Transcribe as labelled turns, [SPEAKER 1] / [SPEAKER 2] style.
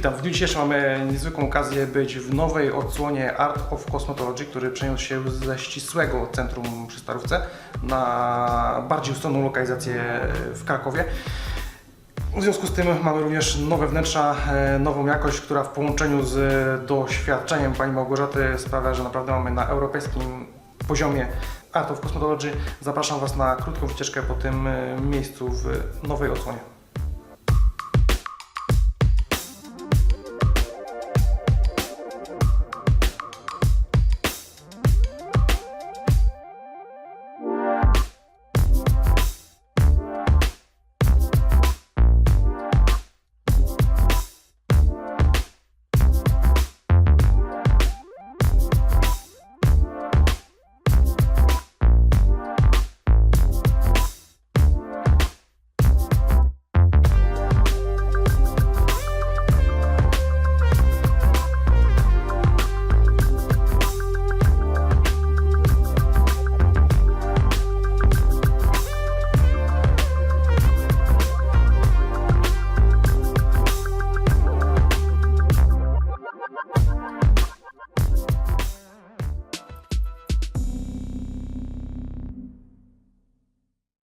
[SPEAKER 1] Witam. W dniu dzisiejszym mamy niezwykłą okazję być w nowej odsłonie Art of Cosmetology, który przeniósł się ze ścisłego centrum przy Starówce na bardziej ustronną lokalizację w Krakowie. W związku z tym mamy również nowe wnętrza, e, nową jakość, która w połączeniu z doświadczeniem Pani Małgorzaty sprawia, że naprawdę mamy na europejskim poziomie Art of Cosmetology. Zapraszam Was na krótką wycieczkę po tym e, miejscu w nowej odsłonie.